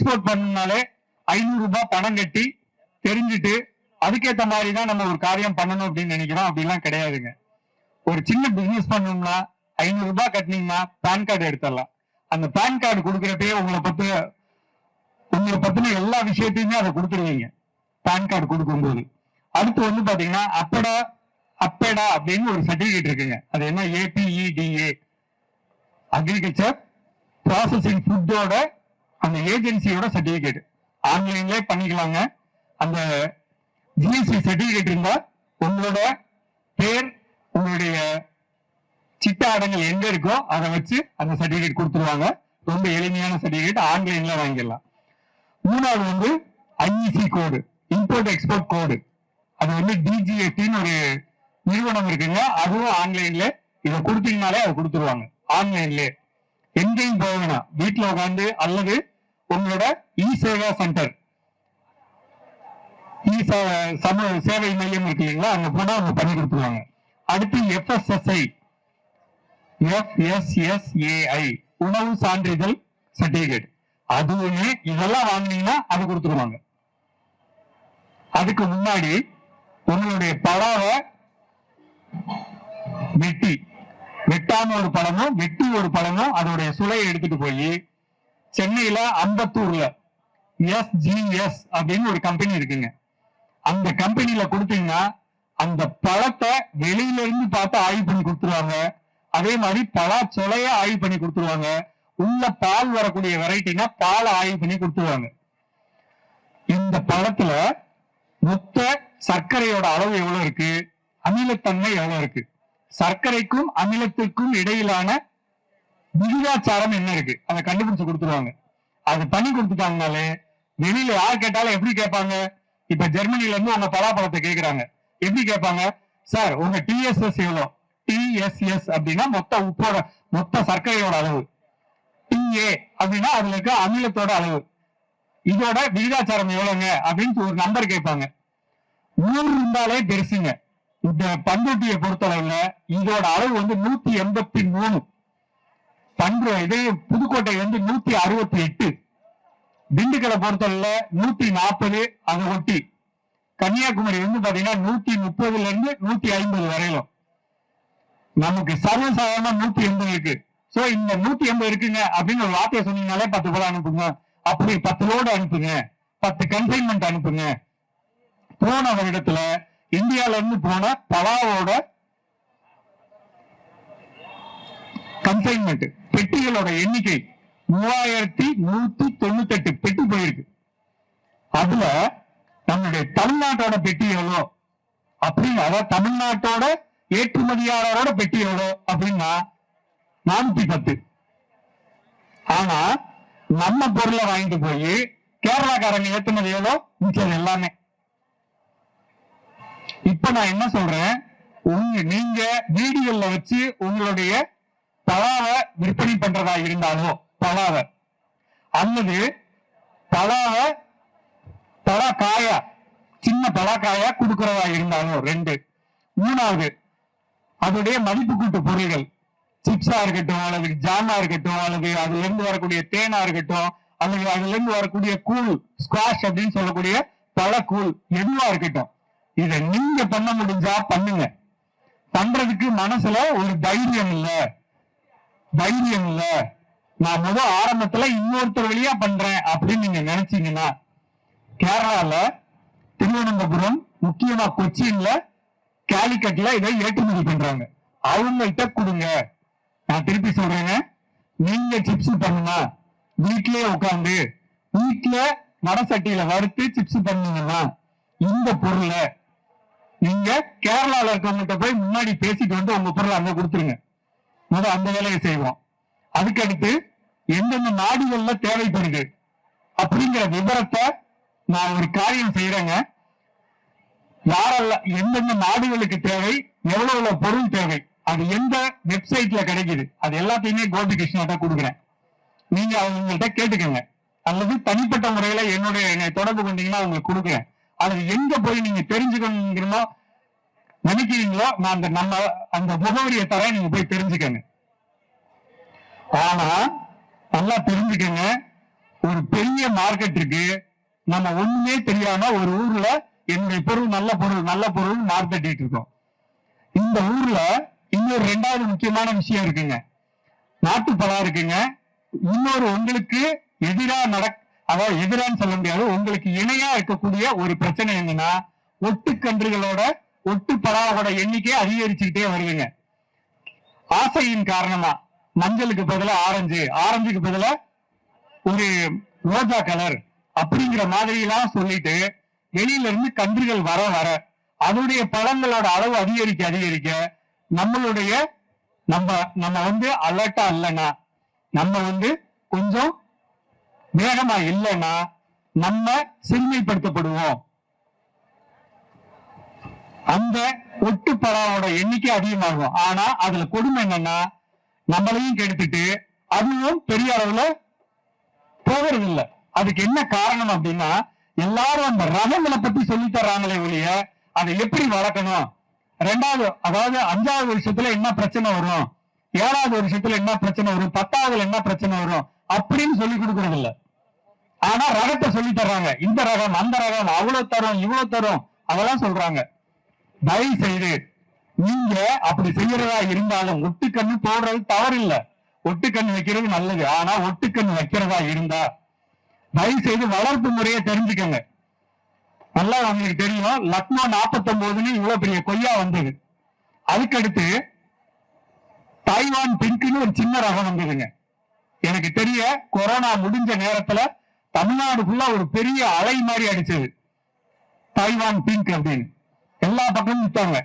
Export பண்ணனாலே ஐநூறு ரூபாய் பணம் கட்டி தெரிஞ்சுட்டு அதுக்கேத்த மாதிரி தான் நம்ம ஒரு காரியம் பண்ணணும் அப்படின்னு நினைக்கிறோம். அப்படிலாம் கிடையாதுங்க. ஒரு சின்ன பிசினஸ் பண்ணணும்னா ஐநூறு ரூபாய் கட்டினீங்கன்னா பேன் கார்டு எடுத்துடலாம். அந்த பேன் கார்டு கொடுக்குறப்பே உங்களை பத்தி உங்களை பத்தின எல்லா விஷயத்தையுமே அதை கொடுத்துருவீங்க. பேன் கார்டு கொடுக்கும்போது. அடுத்து வந்து பாத்தீங்கன்னா அப்படா அப்பேடா அப்படின்னு ஒரு சர்டிபிகேட் இருக்குங்க. அது என்ன? ஏபிஇடிஏ அக்ரிகல்ச்சர் ப்ராசஸிங் ஃபுட்டோட அந்த ஏஜென்சியோட சர்டிபிகேட் ஆன்லைன்லேயே பண்ணிக்கலாங்க. அந்த ஜிஎஸ்டி சர்டிபிகேட் இருந்தா உங்களோட பேர் உங்களுடைய சிட்ட அடங்கல் எங்க இருக்கோ அதை வச்சு அந்த சர்டிபிகேட் கொடுத்துருவாங்க. ரொம்ப எளிமையான சர்டிபிகேட் ஆன்லைன்ல வாங்கிடலாம். மூணாவது வந்து IEC code import export code அது வந்து டிஜிஎஸ்டின்னு ஒரு நிறுவனம் இருக்குங்க. அதுவும் ஆன்லைன்ல இதை கொடுத்தீங்கனாலே அதை கொடுத்துருவாங்க. ஆன்லைன்லேயே எங்கேயும் போக வேணாம். வீட்டுல உட்காந்து அல்லது உங்களோட இ சேவா சென்டர் இ சே- சமூக சேவை மையம் இருக்கு இல்லைங்களா? அங்க போனா அவங்க பண்ணி கொடுத்துருவாங்க. அடுத்து எஃப்எஸ்எஸ்ஐ எஃப்எஸ்எஸ்ஏஐ உணவு சான்றிதழ் சர்டிபிகேட் அதுவுமே இதெல்லாம் வாங்கினீங்கன்னா அது கொடுத்துருவாங்க. அதுக்கு முன்னாடி உங்களுடைய பழாவை வெட்டி வெட்டான ஒரு பழமும் வெட்டி ஒரு பழமும் அதோடைய சுலையை எடுத்துட்டு போய் சென்னையில அம்பத்தூர்ல எஸ்ஜிஎஸ் அப்படின்னு ஒரு கம்பெனி இருக்குங்க. அந்த கம்பெனில கொடுத்தீங்கன்னா அந்த பழத்தை வெளியில இருந்து பார்த்து ஆய்வு பண்ணி கொடுத்துருவாங்க. அதே மாதிரி பழ சொலைய ஆய்வு பண்ணி கொடுத்துருவாங்க. உள்ள பால் வரக்கூடிய வெரைட்டினா பால் ஆய்வு பண்ணி கொடுத்துருவாங்க. இந்த பழத்துல மொத்த சர்க்கரையோட அளவு எவ்வளவு இருக்கு? அமிலத்தன்மை எவ்வளவு இருக்கு? சர்க்கரைக்கும் அமிலத்திற்கும் இடையிலான விகிதாச்சாரம் என்ன இருக்கு? அதை கண்டுபிடிச்சு கொடுத்துருவாங்க. அது பண்ணி கொடுத்துட்டாங்கனாலே வெளியில யார் கேட்டாலும் எப்படி கேட்பாங்க? இப்ப ஜெர்மனில இருந்து உங்க பலாப்பழத்தை கேக்குறாங்க எப்படி கேட்பாங்க? சார் உங்க டிஎஸ்எஸ் எவ்வளோ? டிஎஸ்எஸ் அப்படின்னா மொத்த உப்போட மொத்த சர்க்கரையோட அளவு. டிஏ அப்படின்னா அதுல இருக்க அமிலத்தோட அளவு. இதோட விகிதாச்சாரம் எவ்வளவுங்க அப்படின்னு ஒரு நம்பர் கேட்பாங்க. நூறு இருந்தாலே பெருசுங்க. இந்த பண்ருட்டியை பொறுத்தளவுல இதோட அளவு வந்து நூத்தி எண்பத்தி மூணு. பண்ரு இதே புதுக்கோட்டை வந்து நூத்தி அறுபத்தி எட்டு. திண்டுக்கலை பொறுத்தளவுல நூத்தி நாற்பது அதை ஒட்டி. கன்னியாகுமரி வந்து பாத்தீங்கன்னா நூத்தி முப்பதுல இருந்து நூத்தி ஐம்பது வரையிலும். நமக்கு சர்வசாதாரணமா நூத்தி எண்பது இருக்கு. சோ இந்த நூத்தி எண்பது இருக்குங்க அப்படின்னு ஒரு வார்த்தையை சொன்னீங்கனாலே பத்து போல அனுப்புங்க. அப்படி பத்து லோடு அனுப்புங்க. பத்து கன்சைன்மெண்ட் அனுப்புங்க. போன வருடத்துல இந்தியால இருந்து போன பலாவோட கன்சைன்மெண்ட் பெட்டிகளோட எண்ணிக்கை மூவாயிரத்தி நூத்தி தொண்ணூத்தி எட்டு பெட்டி போயிருக்கு. அதுல நம்மளுடைய தமிழ்நாட்டோட பெட்டி எவ்வளோ? அப்படின்னு அதாவது தமிழ்நாட்டோட ஏற்றுமதியாளரோட பெட்டி எவ்வளோ? அப்படின்னா நானூத்தி பத்து. ஆனா நம்ம பொருளை வாங்கிட்டு போய் கேரளாக்காரங்க ஏற்றுமதி எவ்வளோ? மிச்சம் எல்லாமே. இப்ப நான் என்ன சொல்றேன்? உங்க நீங்க வீடியோல வச்சு உங்களுடைய பலாவை விற்பனை பண்றதா இருந்தாலோ பலாவை அல்லது பலாவை பலாக்காயா சின்ன பலாக்காயா கொடுக்கறதா இருந்தாலும் ரெண்டு. மூணாவது அதோடைய மதிப்பு கூட்டு பொருள்கள். சிப்ஸா இருக்கட்டும் அல்லது ஜாமா இருக்கட்டும் அல்லது அதுல இருந்து வரக்கூடிய தேனா இருக்கட்டும் அல்லது அதுல இருந்து வரக்கூடிய கூழ் ஸ்குவாஷ் அப்படின்னு சொல்லக்கூடிய பல கூழ் எதுவா இருக்கட்டும். இத நீங்க பண்ண முடிஞ்சா பண்ணுங்க. பண்றதுக்கு மனசுல ஒரு தைரியம் இல்ல. தைரியம் இல்ல. நான் முத ஆரம்பத்துல இன்னொருத்தர் வழியா பண்றேன் அப்படின்னு நீங்க நினைச்சீங்கன்னா கேரளால திருவனந்தபுரம் முக்கியமா கொச்சின்ல கேலிக்கட்ல இதை ஏற்றுமதி பண்றாங்க. அவங்கள்ட்ட கொடுங்க. நான் திருப்பி சொல்றேங்க. நீங்க சிப்ஸ் பண்ணுங்க. வீட்லயே உட்காந்து வீட்ல மரசட்டியில வறுத்து சிப்ஸ் பண்ணீங்கன்னா இந்த பொருளை நீங்க கேரளால இருக்கவங்கள்ட்ட போய் முன்னாடி பேசிட்டு வந்து உங்க பொருளை அங்க கொடுத்துருங்க. முத அந்த வேலையை செய்வோம். அதுக்கடுத்து எந்தெந்த நாடுகள்ல தேவைப்படுது அப்படிங்கிற விவரத்தை நான் ஒரு காரியம் செய்யறேங்க யாரெல்லாம் எந்தெந்த நாடுகளுக்கு தேவை எவ்வளவு எவ்வளவு பொருள் தேவை அது எந்த வெப்சைட்ல கிடைக்குது அது எல்லாத்தையுமே கோபி கொடுக்குறேன். நீங்க அவங்கள்ட்ட கேட்டுக்கங்க. அல்லது தனிப்பட்ட முறையில என்னுடைய என்னை தொடர்பு கொண்டீங்கன்னா உங்களுக்கு கொடுக்குறேன். அது எங்க போய் நீங்க தெரிஞ்சுக்கணுங்கிறதோ நினைக்கிறீங்களோ நான் அந்த நம்ம அந்த முகவரியை தர நீங்க போய் தெரிஞ்சுக்கங்க. ஆனா நல்லா தெரிஞ்சுக்கங்க. ஒரு பெரிய மார்க்கெட் இருக்கு. நம்ம ஒண்ணுமே தெரியாம ஒரு ஊர்ல என்னுடைய பொருள் நல்ல பொருள் நல்ல பொருள் மார்க்கெட் இருக்கோம். இந்த ஊர்ல இன்னொரு ரெண்டாவது முக்கியமான விஷயம் இருக்குங்க. நாட்டுப்பழம் இருக்குங்க. இன்னொரு உங்களுக்கு எதிரா நட அதாவது எதிரான்னு சொல்ல முடியாது. உங்களுக்கு இணையா இருக்கக்கூடிய ஒரு பிரச்சனை என்னன்னா ஒட்டுக்கன்றுகளோட ஒட்டு பலாவோட எண்ணிக்கை அதிகரிச்சுக்கிட்டே வருதுங்க. ஆசையின் காரணமா மஞ்சளுக்கு பதிலா ஆரஞ்சு ஆரஞ்சுக்கு பதிலா ஒரு ரோஜா கலர் அப்படிங்கிற மாதிரி எல்லாம் சொல்லிட்டு வெளியில இருந்து கன்றுகள் வர வர அதனுடைய பழங்களோட அளவு அதிகரிக்க அதிகரிக்க நம்மளுடைய நம்ம நம்ம வந்து அலர்ட்டா இல்லைன்னா நம்ம வந்து கொஞ்சம் வேகமா இல்லைன்னா நம்ம சிறுமைப்படுத்தப்படுவோம் அந்த ஒட்டு எண்ணிக்கை அதிகமாகும். ஆனா அதுல கொடுமை என்னன்னா நம்மளையும் கெடுத்துட்டு அதுவும் பெரிய அளவுல போகிறது இல்ல அதுக்கு என்ன காரணம் அப்படின்னா எல்லாரும் அந்த ரகங்களை பத்தி சொல்லி தர்றாங்களே ஒழிய அதை எப்படி வளர்க்கணும்? ரெண்டாவது அதாவது அஞ்சாவது வருஷத்துல என்ன பிரச்சனை வரும்? ஏழாவது வருஷத்துல என்ன பிரச்சனை வரும்? பத்தாவதுல என்ன பிரச்சனை வரும்? அப்படின்னு சொல்லி கொடுக்கறது இல்லை ஆனா ரகத்தை சொல்லி தர்றாங்க. இந்த ரகம் அந்த ரகம் அவ்வளவு தரும் இவ்வளவு தரும் அதெல்லாம் சொல்றாங்க. தயவு செய்து நீங்க அப்படி செய்யறதா இருந்தாலும் ஒட்டுக்கண்ணு போடுறது தவறு இல்ல ஒட்டுக்கண்ணு வைக்கிறது நல்லது. ஆனா ஒட்டுக்கண்ணு வைக்கிறதா இருந்தா தயவு செய்து வளர்ப்பு முறையை தெரிஞ்சுக்கங்க. நல்லா உங்களுக்கு தெரியும் லக்னோ 49 இவ்வளவு பெரிய கொய்யா வந்தது. அதுக்கடுத்து தைவான் பிங்க்னு ஒரு சின்ன ரகம் வந்ததுங்க. எனக்கு தெரிய கொரோனா முடிஞ்ச நேரத்துல தமிழ்நாடு ஃபுல்லா ஒரு பெரிய அலை மாதிரி அடிச்சது. தைவான் பிங்க் அப்படின்னு. எல்லா பக்கமும் வித்தாங்க.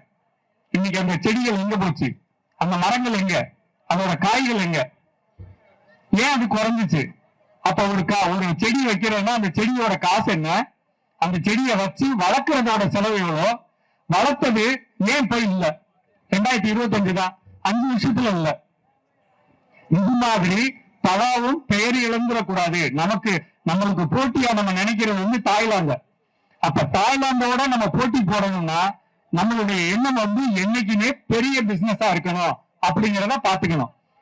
இன்னைக்கு அந்த செடிகள் எங்க போச்சு? அந்த மரங்கள் எங்க? அதோட காய்கள் எங்க? ஏன் அது குறைஞ்சிச்சு? அப்ப ஒரு கா ஒரு செடி வைக்கிறோம்னா அந்த செடியோட காசு என்ன? அந்த செடியை வச்சு வளர்க்கறதோட செலவு எவ்வளோ? வளர்த்தது ஏன் போய் இல்ல? ரெண்டாயிரத்தி இருபத்தஞ்சு தான். அஞ்சு வருஷத்துல இல்ல. இது மாதிரி பலாவும் பெயர் இழந்துடக்கூடாது நமக்கு நம்மளுக்கு போட்டியா நம்ம நினைக்கிறது வந்து தாய்லாந்து. அப்ப தாய்லாந்தோட நம்ம போட்டி போடணும்னா நம்மளுடைய எண்ணம் வந்து என்னைக்குமே பெரிய பிசினஸா இருக்கணும் அப்படிங்கிறத பாத்துக்கணும்